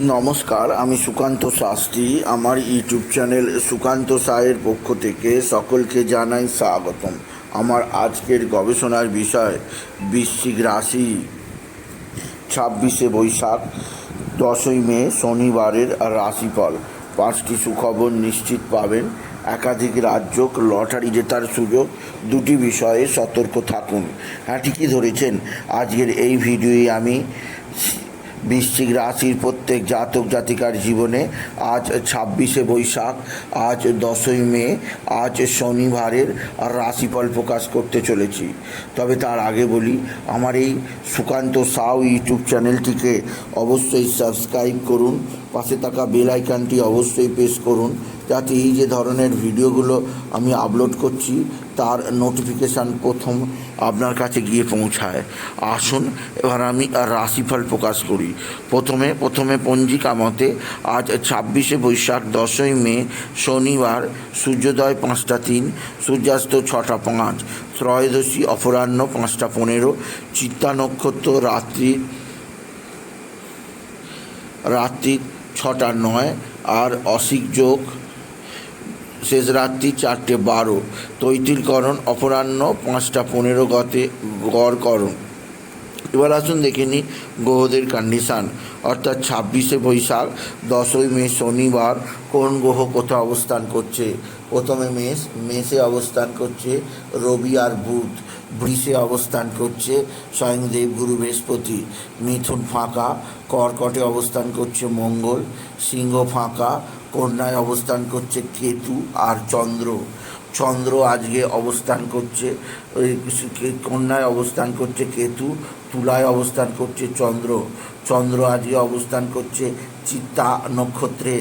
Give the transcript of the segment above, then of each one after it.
নমস্কার, আমি সুকান্ত শাস্ত্রী। আমার ইউটিউব চ্যানেল সুকান্ত সায়ের পক্ষ থেকে সকলকে জানাই স্বাগতম। আমার আজকের গবেষণার বিষয়, বৃশ্চিক রাশি, ছাব্বিশে বৈশাখ, দশই মে, শনিবারের রাশিফল। পাঁচটি সুখবর নিশ্চিত পাবেন। একাধিক রাজ্য লটারি জেতার সুযোগ। দুটি বিষয়ে সতর্ক থাকুন। হ্যাঁ ঠিকই ধরেছেন। আজকের এই ভিডিওয়ে আমি বৃশ্চিক রাশির প্রত্যেক জাতক জাতিকার জীবনে আজ ছাব্বিশে বৈশাখ, আজ দশই মে, আজ শনিবারের রাশিফল প্রকাশ করতে চলেছি। তবে তার আগে বলি, আমার এই সুকান্ত সাউ ইউটিউব চ্যানেলটিকে অবশ্যই সাবস্ক্রাইব করুন। পাশে থাকা বেল আইকনটি অবশ্যই প্রেস করুন, যাতে এই যে ধরনের ভিডিওগুলো আমি আপলোড করছি, তার নোটিফিকেশান প্রথম আপনার কাছে গিয়ে পৌঁছায়। আসুন, এবার আমি রাশিফল প্রকাশ করি। প্রথমে প্রথমে পঞ্জিকা মতে আজ ছাব্বিশে বৈশাখ, দশই মে, শনিবার, সূর্যোদয় পাঁচটা তিন, সূর্যাস্ত ছটা পাঁচ, ত্রয়োদশী অপরাহ্ন পাঁচটা পনেরো, চিত্তা নক্ষত্র রাত্রি রাত্রি ছটা নয়, আর অসিক যোগ শেষ রাত্রি চারটে বারো। তৈতিলকরণ অপরাহ্ন পাঁচটা পনেরো গতে গড়করণ এবার আসুন দেখে নিই গ্রহদের কন্ডিশান অর্থাৎ ছাব্বিশে বৈশাখ, দশই মে শনিবার, কোন গ্রহ কোথাও অবস্থান করছে? প্রথমে মেষ, মেষে অবস্থান করছে রবি আর বুধ। বৃষে অবস্থান করছে স্বয়ং দেবগুরু বৃহস্পতি। মিথুন ফাঁকা, কর্কটে অবস্থান করছে মঙ্গল, সিংহ ফাঁকা, কন্যায় অবস্থান করছে কেতু আর চন্দ্র। চন্দ্র আজকে অবস্থান করছে কন্যায় অবস্থান করছে কেতু, তুলায় অবস্থান করছে চন্দ্র। চন্দ্র আজকে অবস্থান করছে চিত্তা নক্ষত্রে।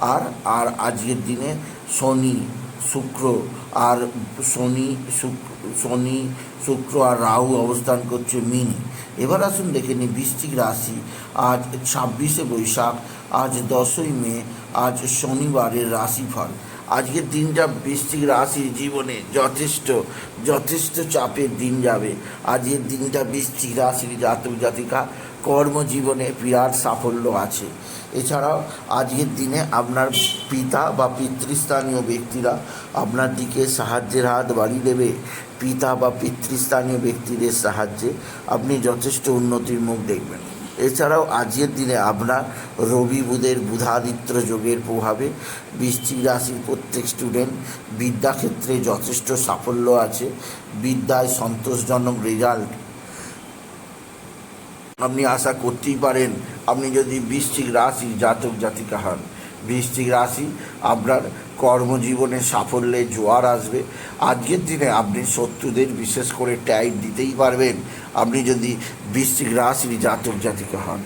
আর আর আজকের দিনে শনি, শুক্র, আর শনি, শুক্র শনি, শুক্র আর রাহু অবস্থান করছে মিনি। এবার আসুন দেখে নিই বৃশ্চিক রাশি। আজ ছাব্বিশে বৈশাখ, আজ দশই মে, আজ শনিবারের রাশিফল। আজকের দিনটা বৃশ্চিক রাশির জীবনে যথেষ্ট যথেষ্ট চাপের দিন যাবে। আজকের দিনটা বৃশ্চিক রাশির জাতক জাতিকা কর্মজীবনে বিরাট সাফল্য আছে। এছাড়াও আজকের দিনে আপনার পিতা বা পিতৃস্থানীয় ব্যক্তিরা আপনার দিকে সাহায্যের হাত বাড়িয়ে দেবে। পিতা বা পিতৃস্থানীয় ব্যক্তিদের সাহায্যে আপনি যথেষ্ট উন্নতির মুখ দেখবেন। এছাড়াও আজকের দিনে আপনার রবি বুধের বুধাদিত্য যোগের প্রভাবে বৃশ্চিক রাশির প্রত্যেক স্টুডেন্ট বিদ্যাক্ষেত্রে যথেষ্ট সাফল্য আছে। বিদ্যায় সন্তোষজনক রেজাল্ট আপনি আশা করতেই পারেন, আপনি যদি বৃশ্চিক রাশি জাতক জাতিকা হন বৃশ্চিক রাশি, আপনার কর্মজীবনে সাফল্যে জোয়ার আসবে। আজকের দিনে আপনি শত্রুদের বিশেষ করে ট্যাগ দিতেই পারবেন। আপনি যদি বৃশ্চিক রাশির জাতক জাতিকা হন,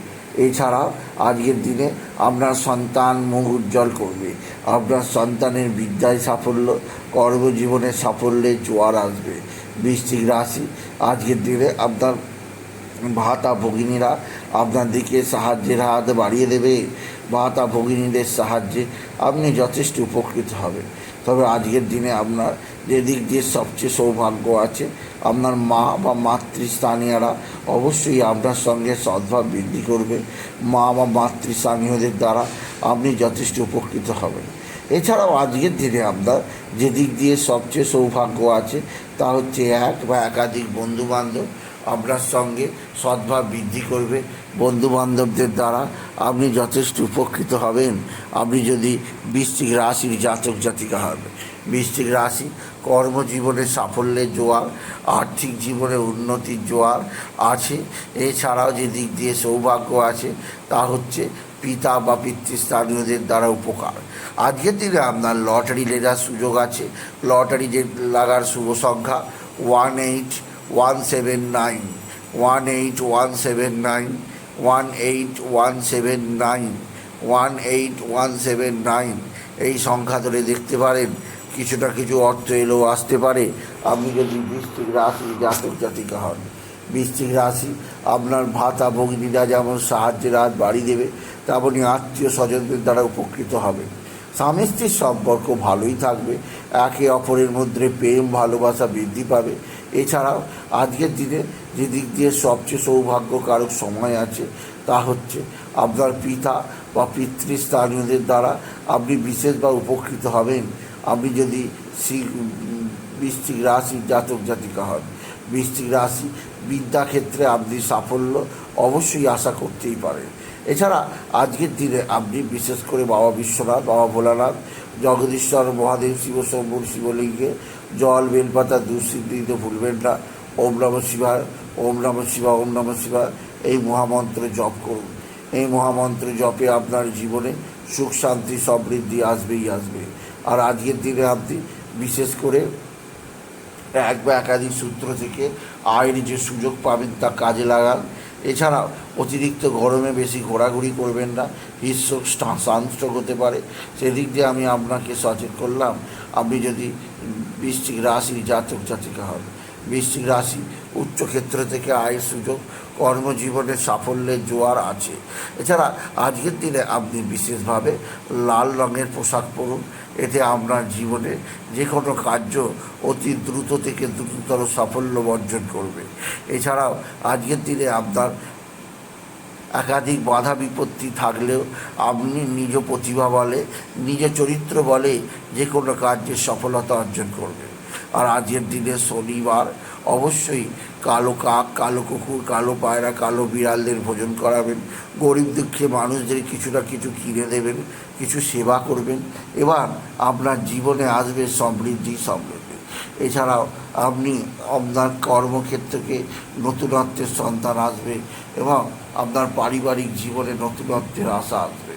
এছাড়াও আজকের দিনে আপনার সন্তান মুখ উজ্জ্বল করবে। আপনার সন্তানের বিদ্যায় সাফল্য, কর্মজীবনে সাফল্যে জোয়ার আসবে। বৃষ্টিক রাশি, আজকের দিনে আপনার ভাতা ভগিনীরা আপনার দিকে সাহায্যের হাত বাড়িয়ে দেবে। ভাতা ভগিনীদের সাহায্যে আপনি যথেষ্ট উপকৃত হবেন। তবে আজকের দিনে আপনার যে দিক দিয়ে সবচেয়ে সৌভাগ্য আছে, আপনার মা বা মাতৃস্থানীয়রা অবশ্যই আপনার সঙ্গে সদ্ভাব বৃদ্ধি করবে। মা বা মাতৃস্থানীয়দের দ্বারা আপনি যথেষ্ট উপকৃত হবেন। এছাড়াও আজকের দিনে আপনার যে দিক দিয়ে সবচেয়ে সৌভাগ্য আছে তা হচ্ছে এক বা একাধিক বন্ধুবান্ধব আপনার সঙ্গে সদ্ভাব বৃদ্ধি করবে। বন্ধু বান্ধবদের দ্বারা আপনি যথেষ্ট উপকৃত হবেন। আপনি যদি বৃষ্টিক রাশির জাতক জাতিকা হন। বৃষ্টিক রাশি কর্মজীবনে সাফল্যের জোয়ার, আর্থিক জীবনে উন্নতির জোয়ার আছে। এছাড়াও যে দিক দিয়ে সৌভাগ্য আছে, তা হচ্ছে পিতা বা পিতৃস্থানীয়দের দ্বারা উপকার। আজকের দিনে আপনার লটারি লেগার সুযোগ আছে। লটারি লাগার শুভ সংখ্যা one eight one seven nine one eight one seven nine one eight one seven nine one eight one seven nine এই সংখ্যা ধরে দেখতে পারেন কিছু না কিছু অর্থ এলেও আসতে পারে। আপনি যদি বৃষ্টিক রাশি জাতক জাতিকা হন, বৃশ্চিক রাশি আপনার ভাতা ভগিনীরা যেমন সাহায্যের হাত বাড়িয়ে দেবে তেমনই আত্মীয় স্বজনদের দ্বারা উপকৃত হবে। স্বামী স্ত্রীর সম্পর্ক ভালোই থাকবে, একে অপরের মধ্যে প্রেম, ভালোবাসা বৃদ্ধি পাবে এছাড়াও আজকের দিনে যে দিক দিয়ে সবচেয়ে সৌভাগ্যকারক সময় আছে, তা হচ্ছে আপনার পিতা বা পিতৃস্থানীয়দের দ্বারা আপনি বিশেষ বা উপকৃত হবেন। আপনি যদি শ্রী- রাশি জাতক জাতিকা হন, বৃশ্চিক রাশি বিদ্যাক্ষেত্রে আপনি সাফল্য অবশ্যই আশা করতেই পারেন। এছাড়া আজকের দিনে আপনি বিশেষ করে বাবা বিশ্বনাথ, বাবা ভোলানাথ, জগদীশ্বর, মহাদেব, শিব, শম্ভুর শিবলিঙ্গে, জল, বেলপাতা দুঃসিদ্ধি দিতে ভুলবেন না। ওম নম শিবায়, ওম নম শিবা ওম নম শিবা এই মহামন্ত্র জপ করুন। এই মহামন্ত্র জপে আপনার জীবনে সুখ, শান্তি, সমৃদ্ধি আসবেই আসবে। আর আজকের দিনে আপনি বিশেষ করে এক বা একাধিক সূত্র থেকে আয়ের যে সুযোগ পাবেন তা কাজে লাগান। এছাড়াও অতিরিক্ত গরমে বেশি ঘোরাঘুরি করবেন না হৃদস্ট্রোক সানস্ট্রোক হতে পারে। সেদিক দিয়ে আমি আপনাকে সচেত করলাম, আপনি যদি বৃষ্টিক রাশি জাতক জাতিকা হন, বৃশ্চিক রাশি উচ্চক্ষেত্র থেকে আয়ের সুযোগ, কর্মজীবনে সাফল্যের জোয়ার আছে। এছাড়া আজকের দিনে আপনি বিশেষভাবে লাল রঙের পোশাক পরুন এতে আপনার জীবনে যে কোনো কার্য অতি দ্রুত থেকে দ্রুততর সাফল্য বর্জন করবে। এছাড়াও আজকের দিনে আপনার একাধিক বাধা বিপত্তি থাকলেও আপনি নিজ প্রতিভা বলে, নিজ চরিত্র বলে যে কোনো কার্যের সফলতা অর্জন করবেন। আর আজকের দিনে শনিবার অবশ্যই কালো কাক, কালো কুকুর, কালো পায়রা, কালো বিড়ালদের ভোজন করাবেন। গরিব দুঃখে মানুষদের কিছু না কিছু কিনে দেবেন, কিছু সেবা করবেন। এবার আপনার জীবনে আসবে সমৃদ্ধি সমৃদ্ধি। এছাড়াও আপনি আপনার কর্মক্ষেত্রকে নতুনত্বের সন্তান আসবে এবং আপনার পারিবারিক জীবনে নতুনত্বের আশা আসবে।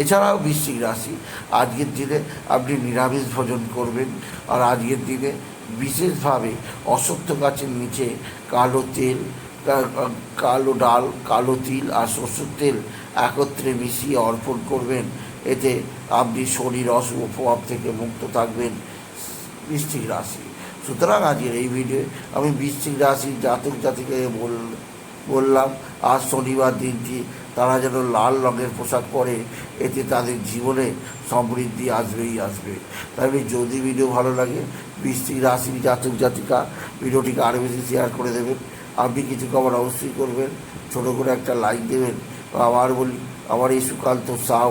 এছাড়াও বৃশ্চিক রাশি, আজকের দিনে আপনি নিরামিষ ভোজন করবেন আর আজকের দিনে বিশেষভাবে অশ্বত্থ গাছের নিচে কালো তেল কালো ডাল, কালো তিল আর সরষের তেল একত্রে মিশিয়ে অর্পণ করবেন। এতে আপনি শরীর অশুভ প্রভাব থেকে মুক্ত থাকবেন বৃশ্চিক রাশি। সুতরাং আজকের এই ভিডিও আমি বৃশ্চিক রাশির জাতক জাতিকে বল, বললাম, আজ শনিবার দিনটি তারা যেন লাল রঙের পোশাক পরে, এতে তাদের জীবনে সমৃদ্ধি আসবেই আসবে। তাহলে যদি ভিডিও ভালো লাগে বৃষ্টির রাশি জাতক জাতিকা, ভিডিওটিকে আরও বেশি শেয়ার করে দেবেন। আপনি কিছু খবর অবশ্যই করবেন। ছোটো করে একটা লাইক দেবেন। আবার বলি আবার এই সুকান্ত সাউ